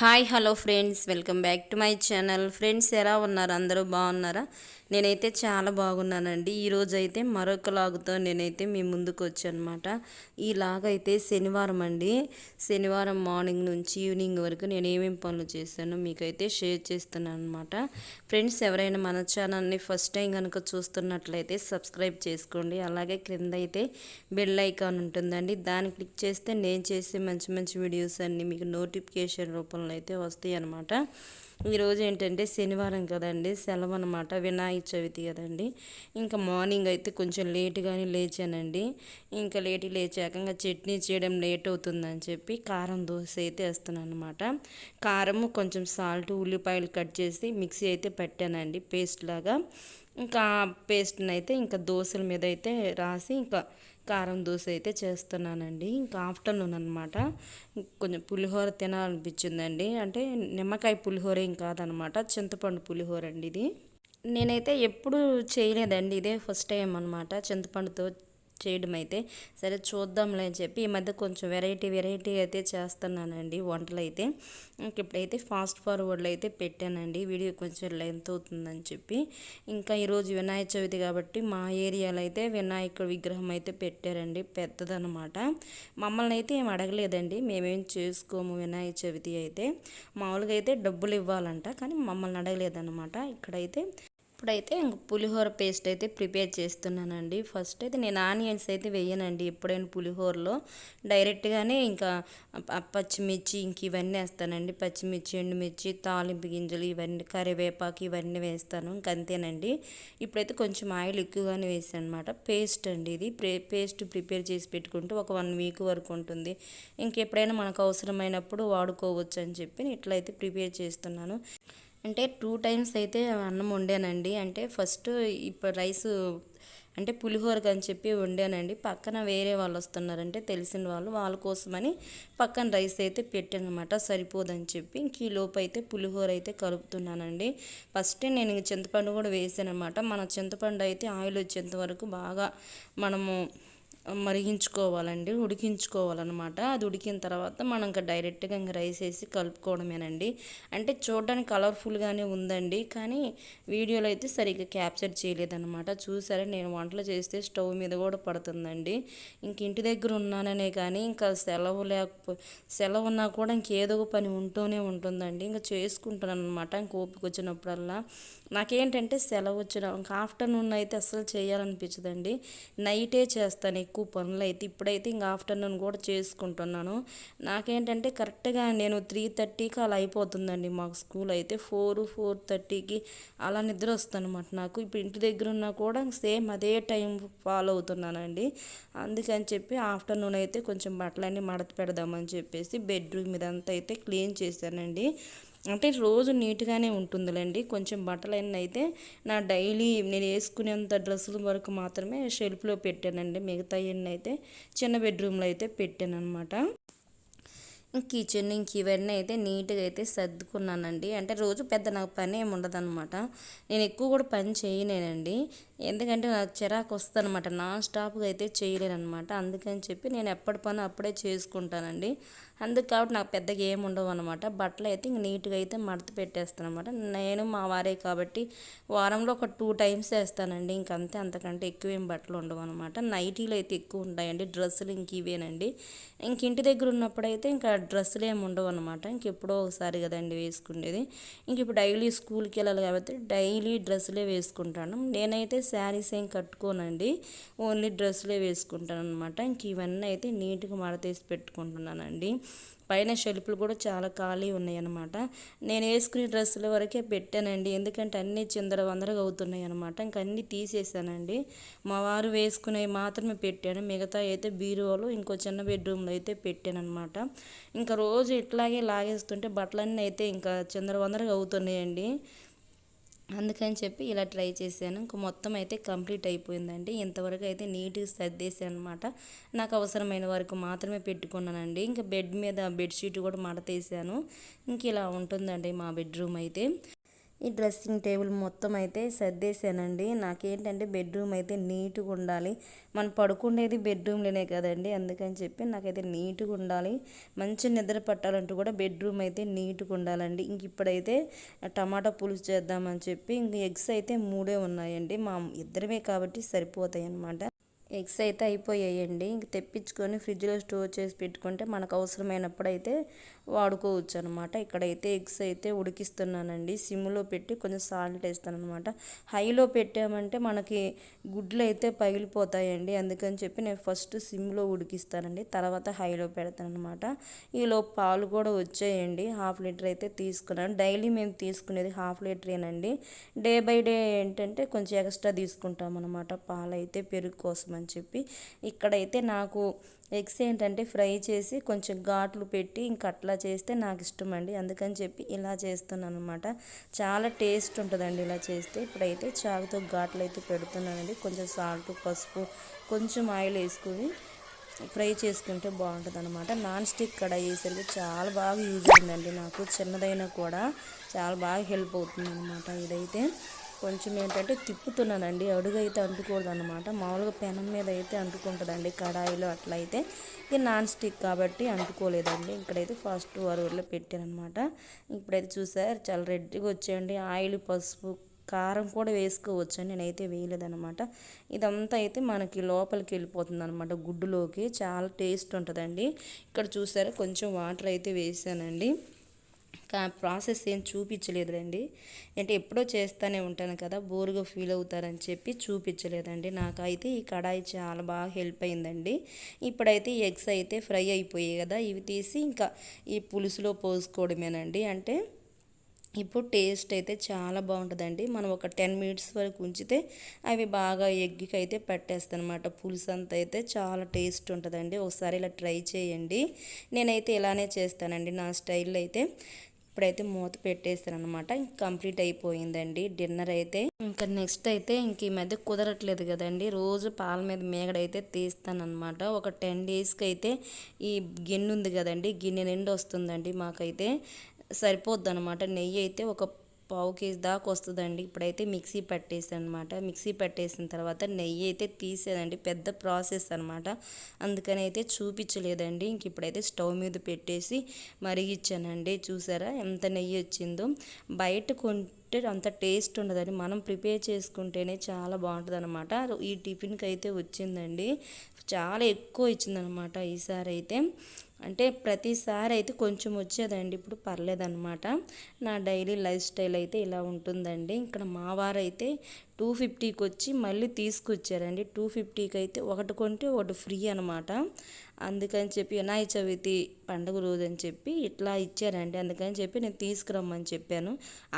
Hi hello friends. Welcome back to my channel. Friends ఎలా ఉన్నారు? అందరూ బాగున్నారా? నేనైతే చాలా బాగున్నానండి. ఈరోజు అయితే మరొక లాగుతో నేనైతే మీ ముందుకు వచ్చానమాట ఈ లాగ్ అయితే శనివారం అండి. శనివారం మార్నింగ్ నుంచి ఈవినింగ్ వరకు నేను ఏమేమి పనులు చేశానో మీకైతే షేర్ చేస్తున్నాను అనమాట ఫ్రెండ్స్ ఎవరైనా మన ఛానల్ని ఫస్ట్ టైం కనుక చూస్తున్నట్లయితే సబ్స్క్రైబ్ చేసుకోండి. అలాగే క్రింద అయితే బెల్ ఐకాన్ ఉంటుందండి. దాన్ని క్లిక్ చేస్తే నేను చేసే మంచి మంచి వీడియోస్ అన్నీ మీకు నోటిఫికేషన్ రూపంలో అయితే వస్తాయి అనమాట ఈరోజు ఏంటంటే శనివారం కదండి సెలవు అనమాట వినాయక చవితి కదండి. ఇంకా మార్నింగ్ అయితే కొంచెం లేటుగానే లేచానండి. ఇంకా లేట్ లేచాక ఇంకా చట్నీ చేయడం లేట్ అవుతుందని చెప్పి కారం దోశ అయితే వేస్తున్నాను అనమాట కారము కొంచెం సాల్ట్ ఉల్లిపాయలు కట్ చేసి మిక్సీ అయితే పెట్టానండి పేస్ట్ లాగా. ఇంకా పేస్ట్ని అయితే ఇంకా దోశల మీద అయితే రాసి ఇంకా కారం దోశ అయితే చేస్తున్నానండి. ఇంకా ఆఫ్టర్నూన్ అనమాట కొంచెం పులిహోర తినాలనిపించిందండి. అంటే నిమ్మకాయ పులిహోర ఏం కాదనమాట చింతపండు పులిహోర అండి ఇది. నేనైతే ఎప్పుడు చేయలేదండి. ఇదే ఫస్ట్ టైం అనమాట చింతపండుతో చేయడం అయితే సరే చూద్దాంలే అని చెప్పి ఈ మధ్య కొంచెం వెరైటీ వెరైటీ అయితే చేస్తున్నానండి వంటలు అయితే ఇప్పుడైతే ఫాస్ట్ ఫార్వర్డ్లో అయితే పెట్టానండి. వీడియో కొంచెం లెంత్ అవుతుందని చెప్పి. ఇంకా ఈరోజు వినాయక చవితి కాబట్టి మా ఏరియాలో అయితే వినాయకుడి విగ్రహం అయితే పెట్టారండి. పెద్దదనమాట మమ్మల్ని అయితే ఏం అడగలేదండి. మేమేం చేసుకోము వినాయక చవితి అయితే. మామూలుగా అయితే డబ్బులు ఇవ్వాలంట. కానీ మమ్మల్ని అడగలేదన్నమాట. ఇక్కడైతే ఇప్పుడైతే ఇంక పులిహోర పేస్ట్ అయితే ప్రిపేర్ చేస్తున్నానండి. ఫస్ట్ అయితే నేను ఆనియన్స్ అయితే వేయనండి ఎప్పుడైనా పులిహోరలో. డైరెక్ట్గానే ఇంకా పచ్చిమిర్చి ఇంక ఇవన్నీ వేస్తానండి. పచ్చిమిర్చి ఎండుమిర్చి తాలింపు గింజలు ఇవన్నీ కరివేపాకు ఇవన్నీ వేస్తాను. ఇంకంతేనండి ఇప్పుడైతే కొంచెం ఆయిల్ ఎక్కువగానే వేసాను అనమాట పేస్ట్ అండి ఇది. పేస్ట్ ప్రిపేర్ చేసి పెట్టుకుంటే ఒక వన్ వీక్ వరకు ఉంటుంది. ఇంకెప్పుడైనా మనకు అవసరమైనప్పుడు వాడుకోవచ్చు అని చెప్పి ఇట్లయితే ప్రిపేర్ చేస్తున్నాను. అంటే టూ టైమ్స్ అయితే అన్నం వండానండి. అంటే ఫస్ట్ ఇప్పుడు రైస్ అంటే పులిహోరకి అని చెప్పి వండానండి. పక్కన వేరే వాళ్ళు వస్తున్నారంటే తెలిసిన వాళ్ళు వాళ్ళ కోసమని పక్కన రైస్ అయితే పెట్టానమాట సరిపోదని చెప్పి ఇంక ఈ లోపు అయితే పులిహోర అయితే కలుపుతున్నానండి. ఫస్ట్ నేను చింతపండు కూడా వేసాను అనమాట మన చింతపండు అయితే ఆయిల్ వచ్చేంత వరకు బాగా మనము మరిగించుకోవాలండి ఉడికించుకోవాలన్నమాట. అది ఉడికిన తర్వాత మనం ఇంకా డైరెక్ట్గా ఇంకా రైస్ వేసి కలుపుకోవడమేనండి. అంటే చూడడానికి కలర్ఫుల్గానే ఉందండి కానీ వీడియోలో అయితే సరిగ్గా క్యాప్చర్ చేయలేదన్నమాట. చూసారా నేను వంటలు చేస్తే స్టవ్ మీద కూడా పడుతుందండి. ఇంక ఇంటి దగ్గర ఉన్నాననే కానీ ఇంకా సెలవు లేకపో సెలవు ఉన్నా కూడా ఇంకేదో పని ఉంటూనే ఉంటుందండి. ఇంకా చేసుకుంటాను అనమాట ఇంక ఓపిక వచ్చినప్పుడల్లా. నాకేంటంటే సెలవు వచ్చిన ఇంకా ఆఫ్టర్నూన్ అయితే అస్సలు చేయాలనిపించదండి. నైటే చేస్తాను ఎక్కువ పనులు అయితే ఇప్పుడైతే ఇంకా ఆఫ్టర్నూన్ కూడా చేసుకుంటున్నాను. నాకేంటంటే కరెక్ట్గా నేను త్రీ థర్టీకి అలా అయిపోతుందండి మాకు స్కూల్ అయితే ఫోర్ ఫోర్ థర్టీకి అలా నిద్ర వస్తుందన్నమాట నాకు. ఇప్పుడు ఇంటి దగ్గర ఉన్నా కూడా సేమ్ అదే టైం ఫాలో అవుతున్నానండి. అందుకని చెప్పి ఆఫ్టర్నూన్ అయితే కొంచెం బట్టలన్నీ మడత పెడదామని చెప్పేసి బెడ్రూమ్ మీద అంతా అయితే క్లీన్ చేశానండి. అంటే రోజు నీట్గానే ఉంటుందిలేండి. కొంచెం బట్టలన్నీ అయితే నా డైలీ నేను వేసుకునేంత డ్రెస్సుల వరకు మాత్రమే షెల్ఫ్లో పెట్టానండి. మిగతా అయితే చిన్న బెడ్రూమ్లో అయితే పెట్టాను అనమాట కిచెన్ ఇంక ఇవన్నీ అయితే నీట్గా అయితే సర్దుకున్నానండి. అంటే రోజు పెద్ద నాకు పని ఏమి ఉండదన్నమాట. నేను ఎక్కువ కూడా పని చేయలేనండి ఎందుకంటే నాకు చిరాకు వస్తుందన్నమాట. నాన్ స్టాప్గా అయితే చేయలేనమాట అందుకని చెప్పి నేను ఎప్పటి పని అప్పుడే చేసుకుంటానండి. అందుకు కాబట్టి నాకు పెద్దగా ఏమి ఉండవు అనమాట బట్టలు అయితే ఇంక నీట్గా అయితే మడత పెట్టేస్తాను అనమాట నేను మా వారే కాబట్టి వారంలో ఒక టూ టైమ్స్ వేస్తానండి. ఇంకంతే అంతకంటే ఎక్కువ ఏం బట్టలు ఉండవు అనమాట నైటీలు అయితే ఎక్కువ ఉంటాయండి. డ్రెస్సులు ఇంక ఇవేనండి. ఇంక ఇంటి దగ్గర ఉన్నప్పుడైతే ఇంకా డ్రెస్సులు ఏమి ఉండవు అనమాట ఇంక ఎప్పుడో ఒకసారి కదండి వేసుకునేది ఇంక ఇప్పుడు డైలీ స్కూల్కి వెళ్ళాలి కాబట్టి డైలీ డ్రెస్సులే వేసుకుంటాను. నేనైతే శారీస్ ఏం కట్టుకోనండి. ఓన్లీ డ్రెస్సులే వేసుకుంటాను అనమాట ఇంక ఇవన్నీ అయితే నీట్గా మడతేసి పెట్టుకుంటున్నానండి. పైన షెల్ఫ్లు కూడా చాలా ఖాళీ ఉన్నాయన్నమాట. నేను వేసుకునే డ్రెస్సుల వరకే పెట్టానండి. ఎందుకంటే అన్నీ చిందర వందరగా అవుతున్నాయి అనమాట ఇంక అన్నీ తీసేసానండి. మా వారు వేసుకునేవి మాత్రమే పెట్టాను. మిగతా అయితే బీరువాలో ఇంకో చిన్న బెడ్రూమ్లో అయితే పెట్టాను అనమాట ఇంకా రోజు ఇట్లాగే లాగేస్తుంటే బట్టలన్నీ అయితే ఇంకా చిందర వందరగా అవుతున్నాయండి. అందుకని చెప్పి ఇలా ట్రై చేశాను. ఇంక మొత్తం అయితే కంప్లీట్ అయిపోయిందండి. ఇంతవరకు అయితే నీట్గా సర్దేశాను అనమాట నాకు అవసరమైన వరకు మాత్రమే పెట్టుకున్నానండి. ఇంకా బెడ్ మీద బెడ్షీట్ కూడా మడతేసాను ఇంక ఇలా ఉంటుందండి మా బెడ్రూమ్ అయితే. ఈ డ్రెస్సింగ్ టేబుల్ మొత్తం అయితే సర్దేశానండి. నాకేంటంటే బెడ్రూమ్ అయితే నీట్గా ఉండాలి. మనం పడుకునేది బెడ్రూమ్లోనే కదండి. అందుకని చెప్పి నాకైతే నీట్గా ఉండాలి. మంచి నిద్ర పట్టాలంటూ కూడా బెడ్రూమ్ అయితే నీట్గా ఉండాలండి. ఇంక ఇప్పుడైతే టమాటా పులుసు చేద్దామని చెప్పి ఇంక ఎగ్స్ అయితే మూడే ఉన్నాయండి. మా ఇద్దరమే కాబట్టి సరిపోతాయి అన్నమాట ఎగ్స్ అయితే అయిపోయాయండి. ఇంక తెప్పించుకొని ఫ్రిడ్జ్లో స్టోర్ చేసి పెట్టుకుంటే మనకు అవసరమైనప్పుడు అయితే వాడుకోవచ్చు అనమాట ఇక్కడైతే ఎగ్స్ అయితే ఉడికిస్తున్నానండి. సిమ్లో పెట్టి కొంచెం సాల్ట్ వేస్తాను అనమాట హైలో పెట్టామంటే మనకి గుడ్లు అయితే పగిలిపోతాయండి. అందుకని చెప్పి నేను ఫస్ట్ సిమ్లో ఉడికిస్తానండి. తర్వాత హైలో పెడతాను అనమాట ఈలో పాలు కూడా వచ్చాయండి. హాఫ్ లీటర్ అయితే తీసుకున్నాను. డైలీ మేము తీసుకునేది హాఫ్ లీటరేనండి. డే బై డే ఏంటంటే కొంచెం ఎక్స్ట్రా తీసుకుంటాం అనమాట పాలు అయితే పెరుగు కోసం అని చెప్పి ఇక్కడైతే నాకు ఎగ్స్ ఏంటంటే ఫ్రై చేసి కొంచెం ఘాట్లు పెట్టి ఇంక అట్లా చేస్తే నాకు ఇష్టం అండి అందుకని చెప్పి ఇలా చేస్తున్నాను అనమాట చాలా టేస్ట్ ఉంటుందండి ఇలా చేస్తే. ఇప్పుడైతే చాకుతో ఘాట్లు అయితే పెడుతున్నానండి. కొంచెం సాల్ట్ పసుపు కొంచెం ఆయిల్ వేసుకుని ఫ్రై చేసుకుంటే బాగుంటుంది అనమాట నాన్ స్టిక్ కడాయి వేసరికి చాలా బాగా యూజ్ అయిందండి నాకు. చిన్నదైనా కూడా చాలా బాగా హెల్ప్ అవుతుంది అనమాట ఇదైతే. కొంచెం ఏంటంటే తిప్పుతున్నానండి. అడుగు అయితే అంటుకూడదు అనమాట మామూలుగా పెనం మీద అయితే అంటుకుంటుందండి. కడాయిలో అట్లా అయితే ఇది నాన్ స్టిక్ కాబట్టి అంటుకోలేదండి. ఇక్కడైతే ఫస్ట్ వరువులో పెట్టానమాట ఇప్పుడైతే చూసారు చాలా రెడ్గా వచ్చేయండి. ఆయిల్ పసుపు కారం కూడా వేసుకోవచ్చు నేనైతే వేయలేదనమాట ఇదంతా అయితే మనకి లోపలికి వెళ్ళిపోతుంది అనమాట గుడ్డులోకి చాలా టేస్ట్ ఉంటుందండి. ఇక్కడ చూసారా కొంచెం వాటర్ అయితే వేసానండి. ప్రాసెస్ ఏం చూపించలేదండి అంటే ఎప్పుడో చేస్తూనే ఉంటాను కదా బోరుగా ఫీల్ అవుతారని చెప్పి చూపించలేదండి నాకైతే ఈ కడాయి చాలా బాగా హెల్ప్ అయిందండి. ఇప్పుడైతే ఎగ్స్ అయితే ఫ్రై అయిపోయాయి కదా ఇవి తీసి ఇంకా ఈ పులుసులో పోసుకోవడమేనండి. అంటే ఇప్పుడు టేస్ట్ అయితే చాలా బాగుంటుందండి. మనం ఒక టెన్ మినిట్స్ వరకు ఉంచితే అవి బాగా ఎగ్గికి అయితే పెట్టేస్తాను అనమాట పులుసు అంతా అయితే చాలా టేస్ట్ ఉంటుందండి. ఒకసారి ఇలా ట్రై చేయండి. నేనైతే ఇలానే చేస్తానండి. నా స్టైల్లో అయితే ఇప్పుడైతే మూత పెట్టేస్తాను అనమాట కంప్లీట్ అయిపోయిందండి డిన్నర్ అయితే. ఇంకా నెక్స్ట్ అయితే ఇంక ఈ మధ్య కుదరట్లేదు కదండి. రోజు పాల మీద మేగడైతే తీస్తాను ఒక టెన్ డేస్కి అయితే ఈ గిన్నె ఉంది కదండి. గిన్నె నిండి వస్తుందండి మాకైతే. సరిపోద్ది అనమాట నెయ్యి అయితే ఒక పావు కేజీ దాకా వస్తుందండి. ఇప్పుడైతే మిక్సీ పట్టేసాను అనమాట మిక్సీ పట్టేసిన తర్వాత నెయ్యి అయితే తీసేదండి. పెద్ద ప్రాసెస్ అనమాట. అందుకని అయితే చూపించలేదండి. ఇంక ఇప్పుడైతే స్టవ్ మీద పెట్టేసి మరిగిచ్చానండి. చూసారా ఎంత నెయ్యి వచ్చిందో. బయట కొంటే అంత టేస్ట్ ఉండదండి. మనం ప్రిపేర్ చేసుకుంటేనే చాలా బాగుంటుంది అనమాట ఈ టిఫిన్కి అయితే వచ్చిందండి. చాలా ఎక్కువ ఇచ్చిందనమాట ఈసారి అయితే అంటే ప్రతిసారి అయితే కొంచెం వచ్చేదండి. ఇప్పుడు పర్లేదన్నమాట. నా డైలీ లైఫ్ స్టైల్ అయితే ఇలా ఉంటుందండి. ఇక్కడ మా వారైతే టూ ఫిఫ్టీకి వచ్చి మళ్ళీ తీసుకొచ్చారండి. టూ ఫిఫ్టీకి అయితే ఒకటి కొంటే ఒకటి ఫ్రీ అనమాట అందుకని చెప్పి వినాయక చవితి పండుగ రోజు అని చెప్పి ఇట్లా ఇచ్చారండి. అందుకని చెప్పి నేను తీసుకురమ్మని చెప్పాను.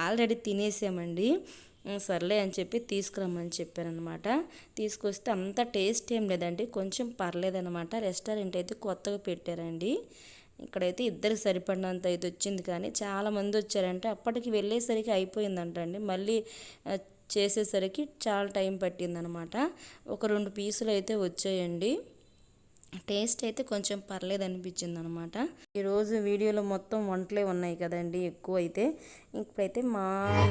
ఆల్రెడీ తినేసామండి. సర్లే అని చెప్పి తీసుకురమ్మని చెప్పానమాట తీసుకొస్తే అంత టేస్ట్ ఏం లేదండి. కొంచెం పర్లేదనమాట రెస్టారెంట్ అయితే కొత్తగా పెట్టారండి. ఇక్కడైతే ఇద్దరు సరిపడినంత అయితే వచ్చింది కానీ చాలామంది వచ్చారంటే అప్పటికి వెళ్ళేసరికి అయిపోయిందంటండి. మళ్ళీ చేసేసరికి చాలా టైం పట్టిందనమాట ఒక రెండు పీసులు అయితే వచ్చాయండి. టేస్ట్ అయితే కొంచెం పర్లేదు అనిపించింది అనమాట ఈరోజు వీడియోలో మొత్తం వంటలే ఉన్నాయి కదండి ఎక్కువ అయితే ఇప్పుడైతే మా